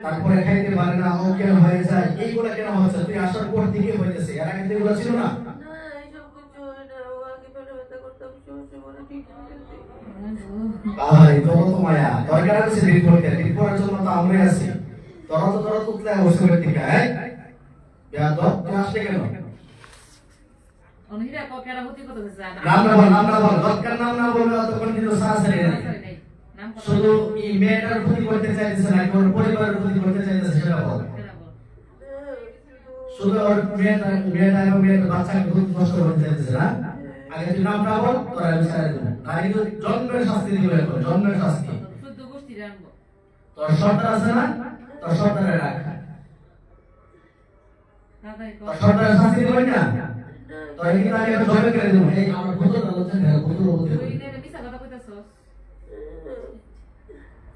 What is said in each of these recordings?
তারপরে খাইতে পারে না অজ্ঞান হয়ে যায়? এইগুলা কেন হচ্ছে তুই আসার পর থেকে হইতেছে এর আগে তো এগুলো ছিল না? ও ভাই তো মায়া দরকার আছে জন্য তো আমরাই আছি। তোরা তো তোরা তো তুই দিকে হ্যাঁ বিয়া তো তুই আসলে কেন? অনেকটা নাম না বল নাম না বল দরকার নাম না বললে তখন কিন্তু শ্বাস নেই শুধু এই মেয়েটার ক্ষতি করতে চাইতেছে না ওর পরিবারের ক্ষতি করতে চাইতেছে সেটা বল শুধু ওর মেয়েটা মেয়েটা এবং মেয়েটার বাচ্চাকে খুব নষ্ট করতে চাইতেছে না। আগে তুই নামটা বল তোরা আমি ছেড়ে দেবো। আর কিন্তু জন্মের শাস্তি দিবে এখন, জন্মের শাস্তি। তোর সর্দার আছে না? তোর সর্দারে রাখ। তোর শাস্তি দিবেন না? তোর কিন্তু আমি জবে করে দেবো। এই আমার পুত্র আলোচনা করে পুত্র বুদ্ধি তুই এটা মিছা কথা কইতাছস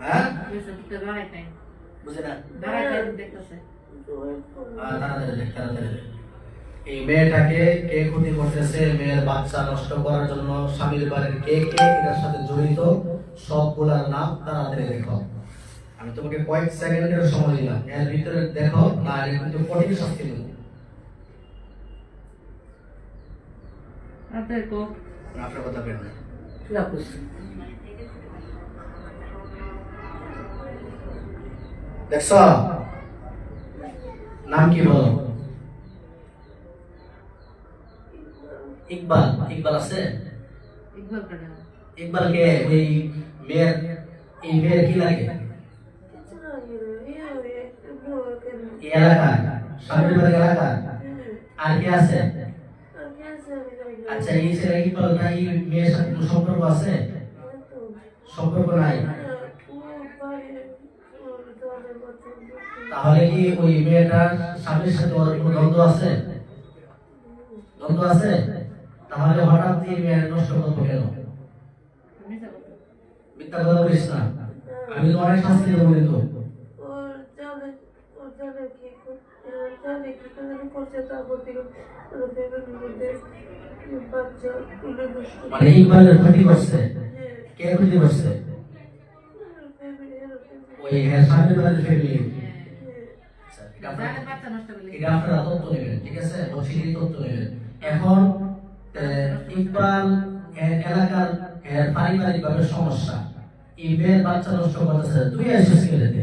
হ্যাঁ বুঝে না দেখ। এই মেয়েটাকে কে ক্ষতি করতেছে? মেয়ের বাচ্চা নষ্ট করার জন্য স্বামীর বাড়ির কে কে এটার সাথে জড়িত? সবগুলার নাম তাড়াতাড়ি দেখো। আমি তোমাকে কয়েক সেকেন্ডের সময় দিলাম। এর ভিতরে দেখো না এর কিন্তু কঠিন শাস্তি দেবো আপনার কথা দেখছ? নাম কি বলো ইকবাল। ইকবাল আছে? ইকবাল কাটা কে ওই মেয়ের এই মেয়ের কি লাগে? এলাকা স্বামীর এলাকা। আর কে আছে? আচ্ছা এই ছেলে ইকবাল না এই মেয়ের সাথে সম্পর্ক আছে? সম্পর্ক নাই। তাহলে কি ওই মেয়েটার স্বামীর সাথে ওর কোনো দ্বন্দ্ব আছে? দ্বন্দ্ব আছে? তাহলে হঠাৎ এই মেয়ের নষ্ট করব কেন? মিথ্যা কথা বলিস না। আমি তো অনেক শাস্তি দেবো কিন্তু। মানে ক্ষতি করছে। কে ক্ষতি করছে? ওই হ্যাঁ বাচ্চা নষ্ট করলে। এটা আপনারা তথ্য নেবেন ঠিক আছে? বসিরই তথ্য নেবেন। এখন ইকবাল এলাকার পারিবারিক ভাবে সমস্যা। এই মেয়ের বাচ্চা নষ্ট করতেছে। তুই এসেছিস কেলেতে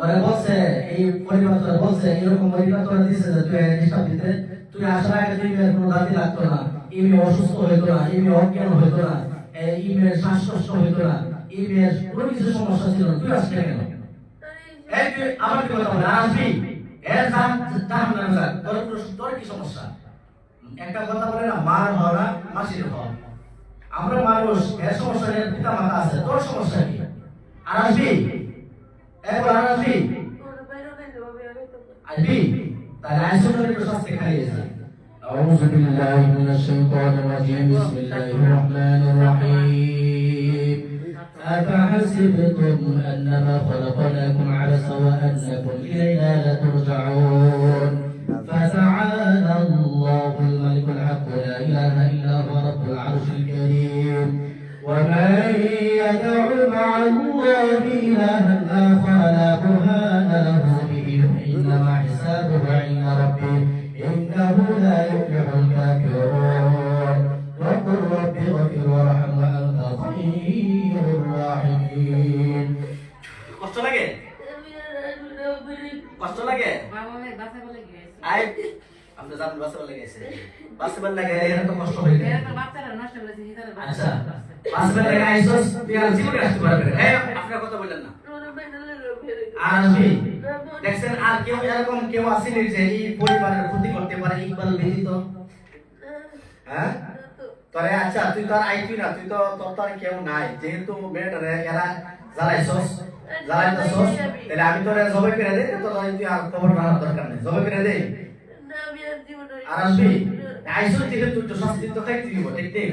ওর বলছে এই পরিবার তোরা বলছে এরকম পরিবার তোরা দিছে যে তুই হিসাব দিতে। তুই আসার আগে তুই মেয়ের কোনো দাবি লাগতো না। এই মেয়ে অসুস্থ হইতো না এই মেয়ে অজ্ঞান হইতো না এই মেয়ের শ্বাসকষ্ট হইতো না। এই মেয়ের কোনো কিছু সমস্যা ছিল না তুই আসলে কেন এই তুই আমার কি কথা বলে আসবি এর জান জান না জান তোর প্রশ্ন- তোর কি সমস্যা একটা কথা বলে না মার হওয়া না মাসির হওয়া আমরা মানুষ এর সমস্যা এর পিতা মাতা আছে তোর সমস্যা কি আর আসবি একবার আর আসবি ওর বাইরে গেলে হবে আমি তো আসবি তাহলে আইসোলের একটু শাস্তি খাইয়ে যা أعوذ بالله من الشيطان الرجيم بسم الله الرحمن الرحيم أفحسبتم أنما خلقناكم عبثا وأنكم إلينا لا ترجعون কষ্ট লাগে? আই আপনি জানেন বাসবার লাগাইছে বাসবার লাগাই এর তো কষ্ট হয়ে এরা যায় বাচ্চারা নষ্ট করেছে হিতারে আচ্ছা বাসবার লাগাই আইছস তুই আর জীবনে আসতে পারবে না। এই আপনার কথা বললেন না। আর দেখছেন আর কেউ এরকম কেউ আসেনি যে এই পরিবারের ক্ষতি করতে পারে ইকবাল ব্যতীত। হ্যাঁ? তোরে আচ্ছা তুই তো আর আইবি না তুই তো তোর তো আর কেউ নাই যেহেতু মেয়েটারে এরা জ্বালাইছস জ্বালাইতেছস তাহলে আমি তোরে জবে করে দেই তো তুই আর খবর রাখার দরকার নেই জবে করে দেই না আমি আর জীবনে আর আসবি আইসো থেকে তুই তো শাস্তি তো খাইতে দিব ঠিক নেই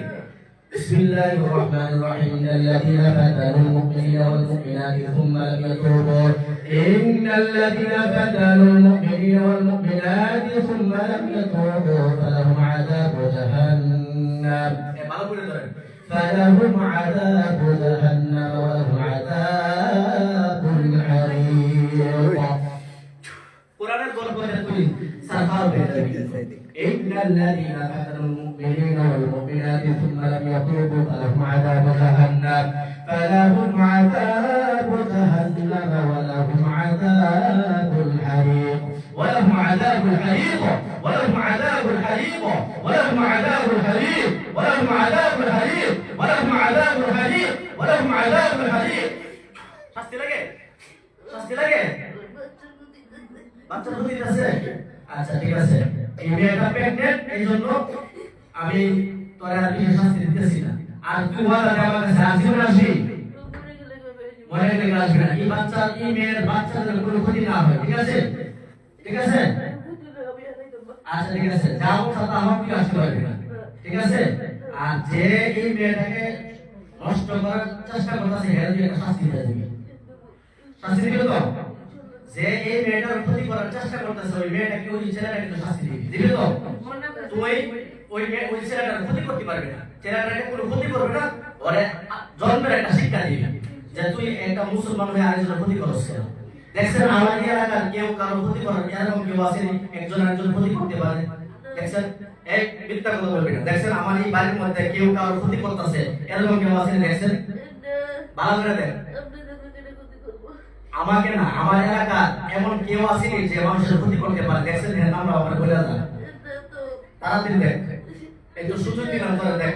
بسم الله الرحمن الرحيم إن الذين فتنوا المؤمنين والمؤمنات ثم لم يتوبوا إن الذين فتنوا المؤمنين والمؤمنات ثم لم يتوبوا فلهم عذاب فلهم عذاب جهنم ولهم عذاب الحريق কোরআনের গল্প করে তুই সাফার হয়ে যাবি إن الذين فتنوا المؤمنين والمؤمنات ثم لم يتوبوا فلهم عذاب جهنم فلهم عذاب جهنم ولهم عذاب الحريق ولهم عذاب الحريق ولهم عذاب الحريق ولهم عذاب الحريق মনে গেলে আসবি এই বাচ্চা, এই মেয়ের বাচ্চা যেন কোনো ক্ষতি না হয়, ঠিক আছে? ঠিক আছে। আচ্ছা ঠিক আছে। যা বলছো তা আমার তুই আসতে পারবি না। ঠিক আছে? আর যে এই মেয়েটাকে নষ্ট করার চেষ্টা করতেছে, হেরে একটা শাস্তি দিয়ে দিবি। শাস্তি দিবি তো? যে এই মেয়েটার ক্ষতি করার চেষ্টা করতেছে, ওই মেয়েটাকে ওই ছেলেটাকে তো শাস্তি দিবি? দিবি তো? তুই ওই মেয়ে, ওই ছেলেটার ক্ষতি করতে পারবি না। ছেলেটাকে কোনো ক্ষতি করবে না, ওরে জন্মের একটা শিক্ষা দিবি। যে তুই একটা মুসলমান হয়ে আরেকজনের ক্ষতি করছ কেন? দেখছেন আমার এলাকার কেউ কারও ক্ষতি করার এরকম কেউ আসেনি একজন আরেকজন ক্ষতি করতে পারে। দেখছেন? এই মিথ্যা কথা বলবি না। দেখছেন আমার এই বাড়ির মধ্যে কেউ কারোর ক্ষতি করতেছে, এরকম কেউ আসেনি দেখছেন? ভালো করে দেখ আমাকে না, আমার এলাকার এমন কেউ আসেনি যে মানুষের ক্ষতি করতে পারে। দেখছেন এর আমার বলে তাড়াতাড়ি দেখ একটু সুযোগ তোরা দেখ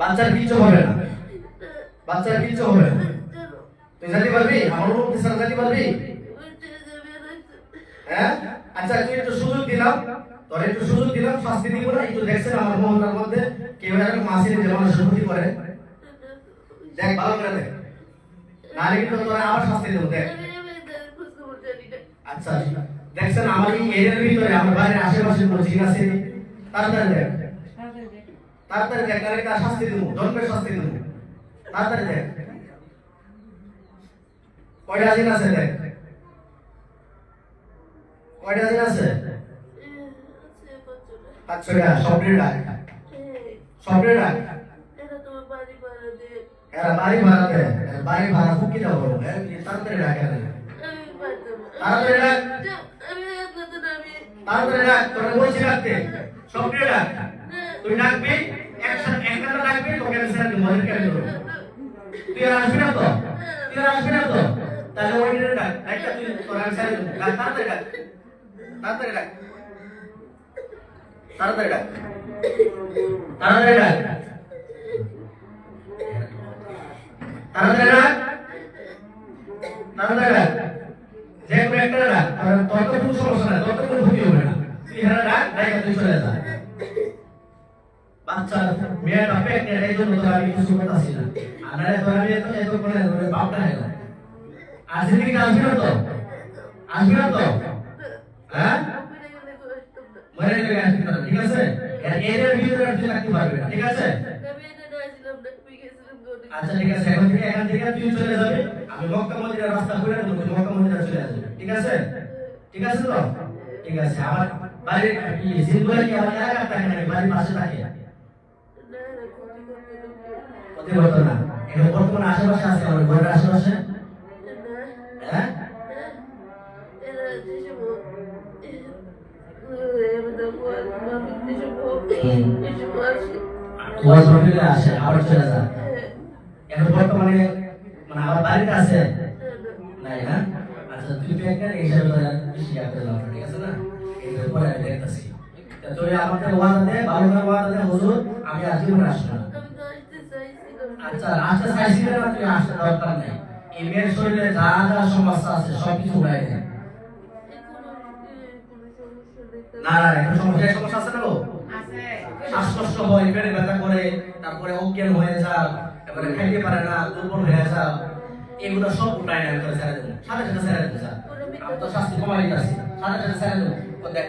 বাচ্চার কিছু হবে না। বাচ্চার কিচ্ছু হবে তুই জানি পারবি আমার স্যার জানতে পারবি হ্যাঁ? আচ্ছা তুই একটু সুযোগ দিলাম। তোর একটু সুযোগ দিলাম। শাস্তি দিব না একটু দেখছেন আমার মহল্লার মধ্যে। কেউ এরকম আসেনি যে মানুষের ক্ষতি করে। দেখ ভালো করে দেখ। নাহলে কিন্তু তোরা আবার শাস্তি দেবো দেখ। আচ্ছা দেখছেন আমার এই এরিয়ার ভিতরে আমার বাড়ির আশেপাশে কোনো জিন আছে? তাড়াতাড়ি দেখ। তাড়াতাড়ি দেখ। তাহলে তার শাস্তি দেবো। জন্মের শাস্তি দেবো। তাড়াতাড়ি দেখ। কয়টা জিন আছে দেখ। কয়টা জিন আছে? ছয়টা সবরের ডাক। সবরের ডাক। এরা বাড়ি ভাড়া দেয় বাড়ি ভাড়া ফুকি দাও বলো ডাক এরা তাড়াতাড়ি ডাক। তাড়াতাড়ি ডাক, তোরা বলছি সবরের ডাক। তুই ডাকবি একসাথে একসাথে ডাকবি, তোকে আমি দেবো। তুই আর আসবি না তো তুই আর আসবি না তো তাহলে ওই দিনে ডাক একটা তুই তোর ডাক তাড়াতাড়ি ডাক তাড়াতাড়ি ডাক তুই চলে যা বাচ্চা মেয়েটা প্রেগনেন্ট এই জন্য তো আমি কিছু করতেছি না। নাহলে তো আমি এত এত করে করে বাপটা হয়ে গেল আসবি কি আসবি না তো? আসবি না তো? হ্যাঁ? মরে গেলে আসবি না ঠিক আছে? এর এর ভিতরে তুই রাখতে পারবি না, ঠিক আছে? আচ্ছা ঠিক আছে, এখন থেকে এখান থেকে তুই চলে যাবে। আমি মক্কা মদিনার রাস্তা ঘুরে দেবো মক্কা মদিনা চলে আসবে, ঠিক আছে? ঠিক আছে তো? ঠিক আছে আমার বাড়ির কি জিন্দুয়া কি আমার এলাকার থাকে নাকি? বাড়ির পাশে থাকে? ক্ষতি করতো না এটা বর্তমানে আশেপাশে আছে আমার ঘরের আশেপাশে হ্যাঁ ওয়াজ মন্দিরে আসে আবার চলে যায় এখন বর্তমানে মানে আমার বাড়িতে আছে নাই না আচ্ছা তুই একটা এই হিসাবে তোরা বেশি ইয়া করে ঠিক আছে না এইটার পরে আমি দেখতেছি তা আমাকে ওয়াদা দে ভালো করে ওয়াদা দে হুজুর আচ্ছা হয় তারপরে অজ্ঞান হয়ে যাও, এবারে খাইতে পারে না, দুর্বল হয়ে যাও। এগুলো সব উঠায় না করে সাথে সাথে দেবো স্যার আমি তো শাস্তি কমাই দিতেছি সাথে সাথে ছেড়ে দেবো। দেখ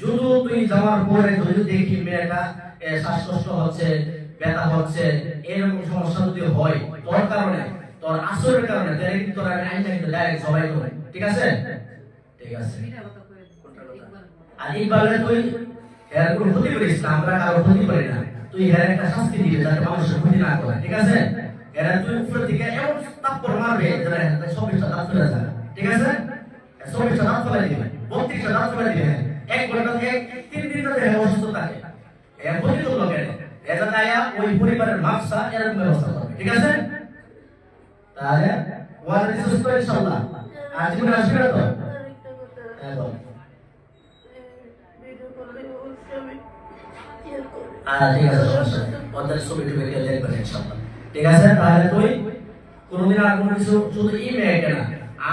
যদি তুই যাওয়ার পরে যদি দেখি মেয়েটা শ্বাসকষ্ট হচ্ছে, ব্যথা হচ্ছে, এরকম সমস্যা যদি হয়, তোর কারণে, তোর আসরের কারণে, তাহলে কিন্তু তোর আমি আইনটা কিন্তু ডাইরেক্ট সবাই করবে। ঠিক আছে? ঠিক আছে। আর এইভাবে তুই এর কোনো ক্ষতি করিস না, আমরা কারও ক্ষতি করি না। তুই এর একটা শাস্তি দিবি যাতে মানুষের ক্ষতি না করে, ঠিক আছে? এরা তুই উপরে থেকে এমন তাপ্পর মারবে এর চব্বিশটা দাঁত ফেলে যাবে ঠিক আছে? চব্বিশটা দাঁত ফেলে দিবে, বত্রিশটা দাঁত ফেলে দিবে। এক ঘণ্টা থেকে তিন দিন ধরে অসুস্থ থাকে। এর তো লোকের এটা তাইয়া ওই পরিবারের মাপসা এরকম ব্যবস্থা করবে ঠিক আছে? তাহলে দিছিস তো ইনশাআল্লাহ। আর আসবে তো? হ্যাঁ আহ, ঠিক আছে সমস্যা। ওদের ছবি টবি তাহলে তুই কোনোদিন আর কোনো কিছু শুধু এই মেয়েকে না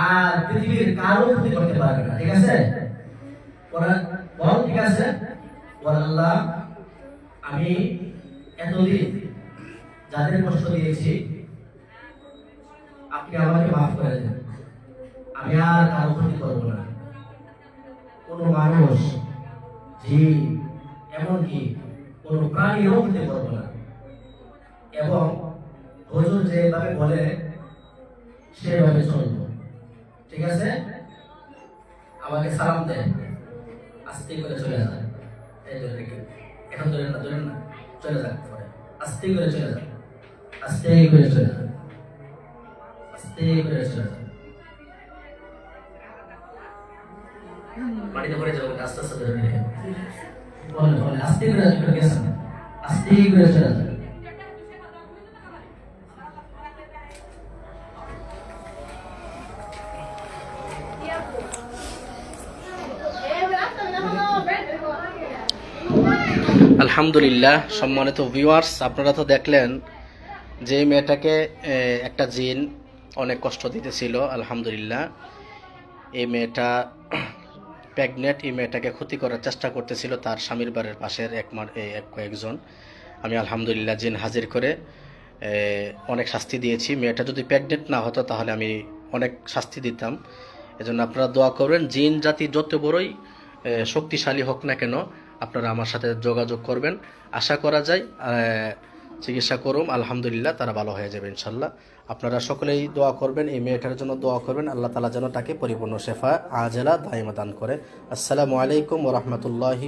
আর পৃথিবীর কারও ক্ষতি করতে পারবে না ঠিক আছে? বল, ঠিক আছে? আল্লাহ, আমি এতদিন যাদের কষ্ট দিয়েছি, আপনি আমাকে মাফ করে দেন। আমি আর কারও ক্ষতি করব না। কোনো মানুষ জীব, এমনকি কোনো প্রাণীও হতে পারব না। এবং হুজুর যেভাবে বলে, সেভাবে চলবো। ঠিক আছে? আমাকে সালাম দেন। আস্তে করে চলে যান। এই ধরে রেখে। এখন ধরেন না ধরেন না, চলে যান পরে। আস্তে করে চলে যান। আস্তে করে চলে যান। আস্তে করে চলে যান। মাটিতে পড়ে যাবে আস্তে আস্তে ধরে রেখে। বলে বলে আস্তে করে করে গেছেন আস্তে করে চলে যান। আলহামদুলিল্লাহ, সম্মানিত ভিউয়ার্স আপনারা তো দেখলেন যে মেয়েটাকে একটা জিন অনেক কষ্ট দিতেছিল, আলহামদুলিল্লাহ। এই মেয়েটা প্রেগনেন্ট এই মেয়েটাকে ক্ষতি করার চেষ্টা করতেছিল তার স্বামীর বাড়ির পাশের এক এক কয়েকজন। আমি আলহামদুলিল্লাহ জিন হাজির করে অনেক শাস্তি দিয়েছি। মেয়েটা যদি প্রেগনেন্ট না হতো, তাহলে আমি অনেক শাস্তি দিতাম। এজন্য আপনারা দোয়া করবেন, জিন জাতি যত বড়ই শক্তিশালী হোক না কেন আপনারা আমার সাথে যোগাযোগ করবেন। আশা করা যায় চিকিৎসা করুম, আলহামদুলিল্লাহ তারা ভালো হয়ে যাবে ইনশাল্লাহ। আপনারা সকলেই দোয়া করবেন, এই মেয়েটার জন্য দোয়া করবেন। আল্লাহ তালা যেন তাকে পরিপূর্ণ শেফা, আজেলা, দায়মা দান করে। আসসালামু আলাইকুম ওরহমতুল্লাহি